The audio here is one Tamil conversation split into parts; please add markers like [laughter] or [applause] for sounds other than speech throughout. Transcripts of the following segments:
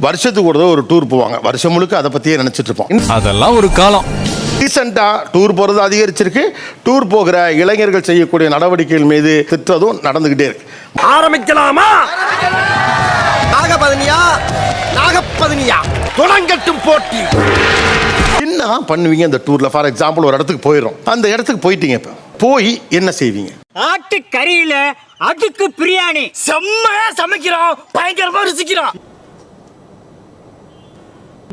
வருஷத்துக்கு ஒரு ஒரு டூர் போவாங்க. வருஷம் முழுக்க அதை பற்றியே நினச்சிட்டு இருப்போம். அதெல்லாம் ஒரு காலம். ரீசெண்டாக டூர் போகிறது அதிகரிச்சிருக்கு. டூர் போகிற இளைஞர்கள் செய்யக்கூடிய நடவடிக்கைகள் மீது திட்டதும் நடந்துக்கிட்டே இருக்கு. ஆரம்பிக்கலாமா? நாகபதனியா? நாகப்பதனியா தொடங்கட்டும் போட்டி. என்ன பண்ணுவீங்க இந்த டூரில் ஃபார் எக்ஸாம்பிள் ஒரு இடத்துக்கு போயிடும் அந்த இடத்துக்கு போயிட்டீங்க இப்போ. போய் என்ன செய்வீங்க? ஆட்டு கறியில அதுக்கு பிரியாணி. செம்மையா சமைக்கிறோம். பயங்கரமா ருசிக்கிறோம்.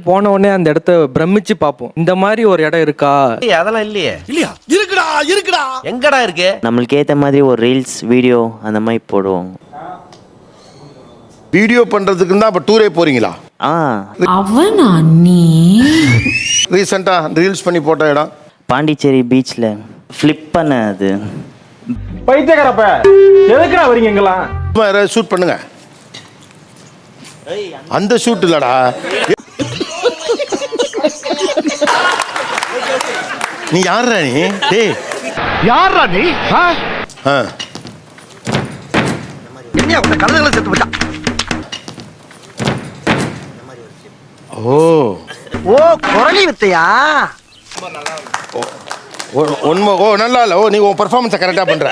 போன உடனே அந்த இடத்த பிரமிச்சு பார்ப்போம். இந்த மாதிரி ஒரு இடம் இருக்கா? அதெல்லாம் இல்லையே. இல்லையா? இருக்குடா இருக்குடா. எங்கடா இருக்கு? நம்மளுக்கு ஏற்ற மாதிரி ஒரு ரீல்ஸ் வீடியோ அந்த மாதிரி போடுவோம். வீடியோ பண்ணுறதுக்கு தான் இப்போ டூரே போகிறீங்களா ஆ. அவனா நீ? ரீசெண்டாக ரீல்ஸ் பண்ணி போட்ட இடம். பாண்டிச்சேரி பீச்சில் ஃப்ளிப் பண்ண அது. பைத்தியக்காரப்ப எதுக்குடா வரீங்க எங்கெல்லாம் ஷூட் பண்ணுங்க. அந்த ஷூட் இல்லடா. நீ யாருடா நீ? டேய். யாரா நீ? ஆ? என்ன உன்னை கழுதுகளை செத்து போச்சா ஓ. ஓ குரலி வித்தையா? உண்மை ஓ நல்லா இல்லை. ஓ நீ உன் பர்ஃபார்மன்ஸை கரெக்டாக பண்ணுற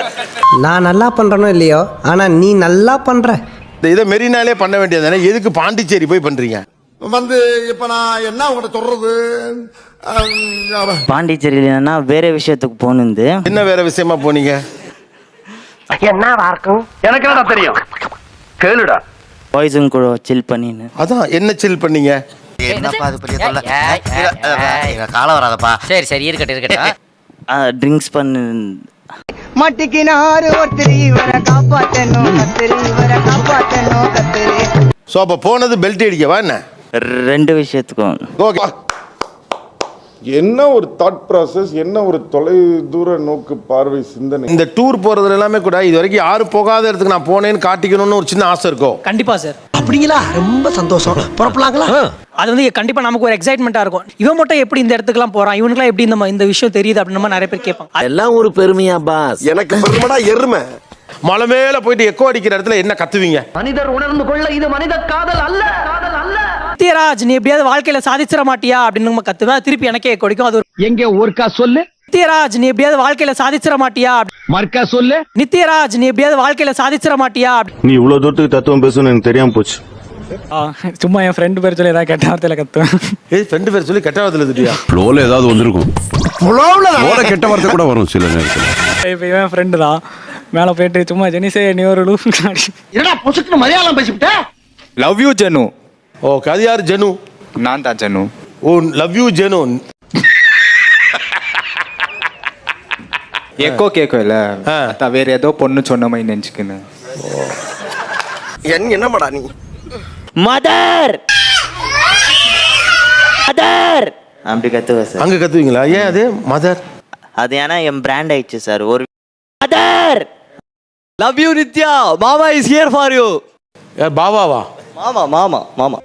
நான் நல்லா பண்றேனோ இல்லையோ? ஆனா நீ நல்லா பண்ற. இந்த இதை மெரினாலே பண்ண வேண்டியது தானே? எதுக்கு பாண்டிச்சேரி போய் பண்ணுறீங்க வந்து இப்ப நான் என்ன உங்கள்கிட்ட சொல்றது? பாண்டிச்சேரியில் என்னன்னா வேற விஷயத்துக்கு போகணுந்து என்ன வேற விஷயமா போனீங்க? என்னவா இருக்கும்? எனக்கு என்னடா தெரியும்? கேளுடா. பாய்ஸும் கூட சில் பண்ணின்னு. அதான் என்ன சில் பண்ணீங்க? என்னப்பா அது பெரிய தொல்லை? காலம் வராதப்பா. சரி சரி இருக்கட்டும் இருக்கட்டும். ட்ரிங்க்ஸ் பண்ணு. மட்டிக்கினாரு ஒருத்தர் இவரை காப்பாத்தணும் கத்திரி இவரை காப்பாத்தணும் கத்திரி. ஸோ அப்போ போனது பெல்ட் அடிக்கவா என்ன? ரெண்டு விஷயத்துக்கும். ஓகே. என்ன ஒரு தாட் ப்ராசஸ் என்ன ஒரு தொலை தூர நோக்கு பார்வை சிந்தனை? இந்த டூர் போறதுல எல்லாமே கூட இது வரைக்கும் யாரும் போகாத இடத்துக்கு நான் போனேன்னு காட்டிக்கணும்னு ஒரு சின்ன ஆசை இருக்கும். கண்டிப்பா சார் அப்படிங்களா? ரொம்ப சந்தோஷம். புறப்படலாங்களா? அது வந்து கண்டிப்பா நமக்கு ஒரு எக்ஸைட்மெண்டா இருக்கும். இவன் மட்டும் எப்படி இந்த இடத்துக்குலாம் போறான்? இவனுக்குலாம் எப்படி இந்த இந்த விஷயம் தெரியுது அப்படின்னு நம்ம நிறைய பேர் கேட்பாங்க. எல்லாம் ஒரு பெருமையா பாஸ் எனக்கு பெருமடா எருமை. மலை மேல போயிட்டு எக்கோ அடிக்கிற இடத்துல என்ன கத்துவீங்க? மனிதர் உணர்ந்து கொள்ள இது மனித காதல் அல்ல. காதல் அல்ல. நித்யராஜ் நீ எப்படியாவது வாழ்க்கையில சாதிச்சிட மாட்டியா? அப்படின்னு நம்ம கத்துவேன். திருப்பி எனக்கே கொடுக்கும். அது ஒரு எங்க ஒருக்கா சொல்லு. நித்யராஜ் நீ எப்படியாவது வாழ்க்கையில சாதிச்சிட மாட்டியா? மர்க்கா சொல்லு. நித்யராஜ் நீ எப்படியாவது வாழ்க்கையில சாதிச்சிட மாட்டியா? நீ இவ்வளவு தூரத்துக்கு தத்துவம் பேசணும்னு எனக்கு தெரியாம போச்சு. சும்மா என் ஃப்ரெண்டு பேர் சொல்லி ஏதாவது கெட்ட வார்த்தையில கத்துவேன். ஏய் ரெண்டு பேர் சொல்லி கெட்டவத்தில் திட்டியா ஃப்ளோல ஏதாவது வந்திருக்கும். ஃப்ளோல கெட்ட வார்த்தை கூட வரும் சில நேரத்தில். இப்போ இவன் ஃப்ரெண்டு தான். மேலே போயிட்டு சும்மா ஜெனிசே நீ ஒரு லூ என்னடா பொசுக்குன்னு மலையாளம் பேசிவிட்ட? லவ் யூ ஜெனு ஓகே அது யார்? ஜெனு? நான் தான் Jenu. Oh love you Jenu. Echo கேட்கல ஆ. அதான் வேற ஏதோ பொண்ணு சொன்ன மாதிரி நினச்சிக்கின்னு. என் என்னமாடா நீ? மதர் மதர் அப்படி கத்துவேன் சார். அங்க கத்துவீங்களா? ஏன் அது? மதர் அது ஏன்னா என் பிராண்ட் ஆயிடுச்சு சார். ஒரு மதர் லவ் யூ நித்யா மாமா இஸ் ஹியர் ஃபார் யூ யார் பாபாவா மாமா மாமா மாமா.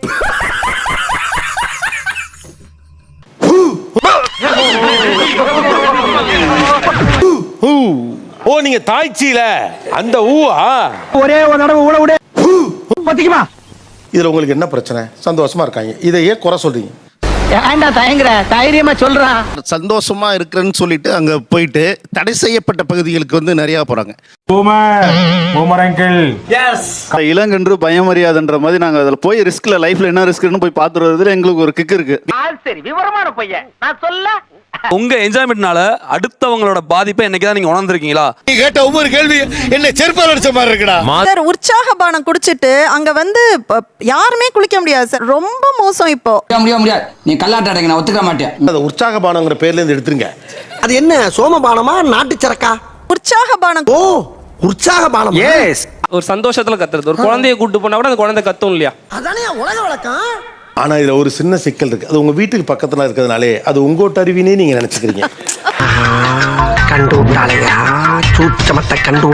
ஹூ ஓ நீங்க தாய்ச்சியில. அந்த ஊவா? ஒரே ஒரு தடவை ஊட விடு. பத்திக்குமா? இதுல உங்களுக்கு என்ன பிரச்சனை? சந்தோஷமா இருக்காங்க. இதை ஏன் குறை சொல்றீங்க. ஏன்டா தயங்குற? தைரியமா சொல்றான் சந்தோஷமா இருக்கிறேன்னு சொல்லிட்டு அங்க போயிட்டு தடை செய்யப்பட்ட பகுதிகளுக்கு வந்து நிறைய போறாங்க. இளங்கன்று பயமறியாதுன்ற மாதிரி நாங்க அதுல போய் ரிஸ்க்ல லைஃப்ல என்ன ரிஸ்க்னு போய் பார்த்துட்டு வரதுல எங்களுக்கு ஒரு கிக் இருக்கு. சரி. விவரமான பையன். நான் சொல்ல. உங்க என்ஜாய்மெண்ட்னால அடுத்தவங்களோட பாதிப்பை என்னைக்கு தான் நீங்க உணர்ந்திருக்கீங்களா? நீ கேட்ட ஒவ்வொரு கேள்வி என்ன செருப்பால் அடிச்ச மாதிரி இருக்குடா. சார் உற்சாக பானம் குடிச்சிட்டு அங்க வந்து யாருமே குளிக்க முடியாது சார். ரொம்ப மோசம் இப்போ. முடியாது முடியாது. நீ கல்லாட்ட அடைங்க நான் ஒத்துக்க மாட்டேன். அந்த உற்சாகபானங்கிற பேர்ல இருந்து எடுத்துருங்க. அது என்ன சோமபானமா நாட்டு சரக்கா? உற்சாக பானம் ஓ உற்சாக பானம் ஒரு சந்தோஷத்துல கத்துறது. ஒரு குழந்தைய கூட்டு போனா கூட அந்த குழந்தை கத்தும் இல்லையா? அதானே உலக வழக்கம். ஆனா இதுல ஒரு சின்ன சிக்கல் இருக்கு. அது உங்க வீட்டுக்கு பக்கத்துல இருக்கிறதுனாலே அது உங்கோட்ட அறிவினே நீங்க நினைச்சுக்கிறீங்க. [laughs] கண்டு விட்டாளையா சூச்சமத்தை கண்டு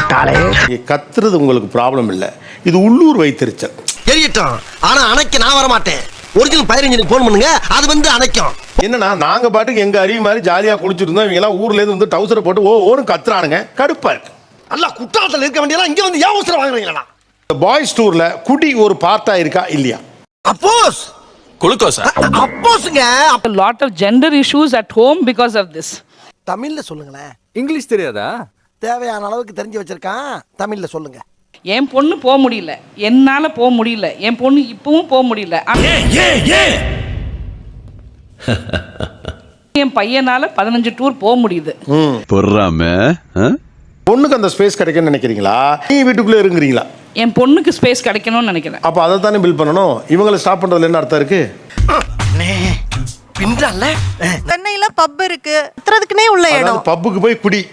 நீங்க கத்துறது உங்களுக்கு ப்ராப்ளம் இல்ல. இது உள்ளூர் வைத்திருச்சல் எரியட்டும். ஆனா அணைக்க நான் வர மாட்டேன் ஒரிஜினல் பதினஞ்சு போன் பண்ணுங்க. அது வந்து அணைக்கும். என்னன்னா நாங்க பாட்டுக்கு எங்க அறிவு மாதிரி ஜாலியா குளிச்சுட்டு இருந்தோம். இவங்க எல்லாம் ஊர்ல இருந்து வந்து டவுசரை போட்டு ஓ ஓன்னு கத்துறானுங்க. கடுப்பா இருக்கு. நல்லா குற்றாலத்தில் இருக்க வேண்டியதெல்லாம் இங்க வந்து ஏன் அவசரம் வாங்குறீங்களா? பாய்ஸ் டூர்ல குடி ஒரு பார்ட்டா இருக்கா இல்லையா? அப்போஸ் குளுக்கோஸா. அப்போஸ்ங்க lot of gender issues at home because of this தமிழ்ல சொல்லுங்களேன். இங்கிலீஷ் தெரியாதா? தேவையான அளவுக்கு தெரிஞ்சு வச்சிருக்கான். தமிழ்ல சொல்லுங்க. என் பொண்ணு போக முடியல. என்னால போக முடியல. என் பொண்ணு இப்பவும் போக முடியல. [laughs] என் பையனால பதினஞ்சு டூர் போக முடியுது. பொறாம பொண்ணுக்கு அந்த ஸ்பேஸ் கிடைக்குன்னு நினைக்கிறீங்களா? நீ வீட்டுக்குள்ளே இருங்குறீங்களா? என் பொண்ணுக்கு ஸ்பேஸ் கிடைக்கணும்னு நினைக்கிறேன். அப்போ அதை தானே பில் பண்ணணும்? இவங்களை ஸ்டாப் பண்ணுறதுல என்ன அர்த்தம் இருக்கு? சென்னையில பப் இருக்கு. உள்ள இடம். பப்புக்கு போய் குடி.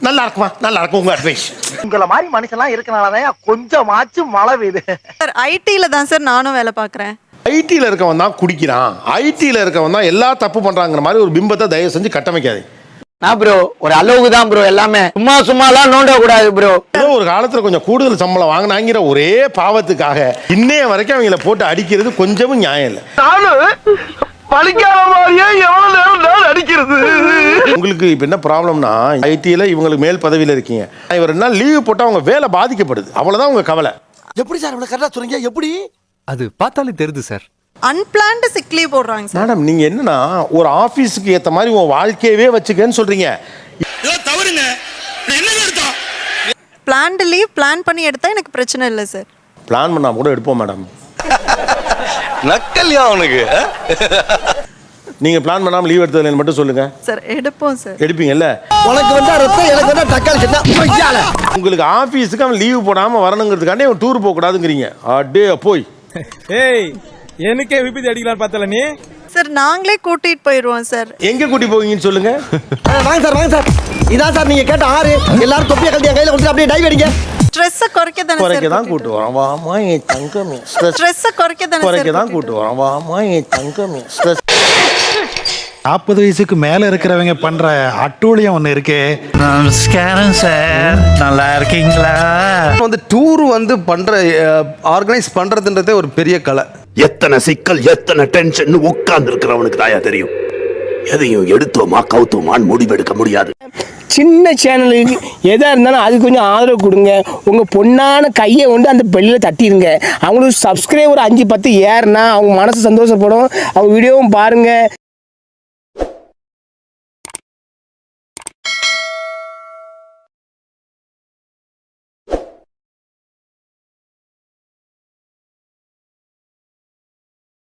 நல்லா இருக்குமா? நல்லா இருக்கும் உங்க அட்வைஸ் உங்களை மாதிரி மனுஷன்லாம் இருக்கனாலதான் கொஞ்சமாச்சும் மழை பெய்யுது. சார் ஐடில தான் சார் நானும் வேலை பார்க்குறேன். ஐடியில் இருக்கவன் தான் குடிக்கிறான். ஐடியில் இருக்கவன் தான் எல்லா தப்பு பண்றாங்கிற மாதிரி ஒரு பிம்பத்தை தயவு செஞ்சு கட்டமைக்காது. நான் ப்ரோ ஒரு அளவுக்கு தான் ப்ரோ எல்லாமே. சும்மா சும்மாலாம் நோண்ட கூடாது ப்ரோ ஏதோ ஒரு காலத்துல கொஞ்சம் கூடுதல் சம்பளம் வாங்கினாங்கிற ஒரே பாவத்துக்காக இன்னைய வரைக்கும் அவங்கள போட்டு அடிக்கிறது கொஞ்சமும் நியாயம் இல்லை. நானும் பழிக்காத மாதிரியே எவ்வளவு நேரம் உங்களுக்கு இப்போ என்ன ப்ராப்ளம்னா ஐடியில் இவங்களுக்கு மேல் பதவியில் இருக்கீங்க. இவர் ரெண்டு நாள் லீவு போட்டால் அவங்க வேலை பாதிக்கப்படுது. அவ்வளோதான் உங்க கவலை. எப்படி சார் இவ்வளவு கரெக்டா சொல்றீங்க? எப்படி? அது பார்த்தாலே தெரியுது சார். அன்பிளான்டு சிக் லீவ் போடுறாங்க சார். மேடம் நீங்க என்னன்னா ஒரு ஆபீஸுக்கு ஏத்த மாதிரி உன் வாழ்க்கையவே வச்சுக்கன்னு சொல்றீங்க. பிளான்டு லீவ் பிளான் பண்ணி எடுத்தா எனக்கு பிரச்சனை இல்லை சார். பிளான் பண்ணா கூட எடுப்போம் மேடம். நக்கல்யா அவனுக்கு. நீங்க பிளான் பண்ணாம லீவ் எடுத்ததுல மட்டும் சொல்லுங்க. சார் எடுப்போம் சார். எடுப்பீங்கல்ல? உனக்கு வந்தா ரத்தம் எனக்கு வந்தா தக்காளி சட்னா உங்களுக்கு ஆபீஸுக்கு அவன் லீவ் போடாம வரணுங்கிறதுக்காண்டி அவன் டூர் போக கூடாதுங்கிறீங்க. அடே போய். ஏய் எனக்கே விபத்து அடிக்கலாம் பார்த்தல நீ? சார் நாங்களே கூட்டிட்டு போயிடுவோம் சார். எங்க கூட்டி போவீங்கன்னு சொல்லுங்க? வாங்க சார் வாங்க சார். இதான் சார் நீங்க கேட்ட ஆறு. எல்லாரும் தொப்பியை கழட்டி என் கையில கொடுத்து அப்படியே டைவ் அடிங்க. ஸ்ட்ரெஸ்ஸை குறைக்க தானே குறைக்க தான் கூட்டு வரோம். வாமா என் தங்கமே. ஸ்ட்ரெஸ் ஸ்ட்ரெஸ்ஸை குறைக்க தானே குறைக்க தான் கூட்டு வரோம். வாமா என் தங்கமே. ஸ்ட்ரெஸ் நாற்பது வயசுக்கு மேல இருக்கிறவங்க பண்ற அட்டூழியம் ஒண்ணு இருக்கே. நமஸ்காரம் சார். நல்லா இருக்கீங்களா? வந்து டூர் வந்து பண்ற ஆர்கனைஸ் பண்றதுன்றதே ஒரு பெரிய கலை. எத்தனை சிக்கல் எத்தனை டென்ஷன் உட்கார்ந்து இருக்கிறவனுக்கு தாயா தெரியும். எதையும் எடுத்தோமா கவுத்தோமான்னு முடிவெடுக்க முடியாது. சின்ன சேனலுக்கு எதாக இருந்தாலும் அது கொஞ்சம் ஆதரவு கொடுங்க. உங்கள் பொண்ணான கையை கொண்டு அந்த பெல்லில் தட்டிடுங்க அவங்களுக்கு சப்ஸ்கிரைபர் அஞ்சு பத்து ஏறுனா அவங்க மனசு சந்தோஷப்படும். அவங்க வீடியோவும் பாருங்கள்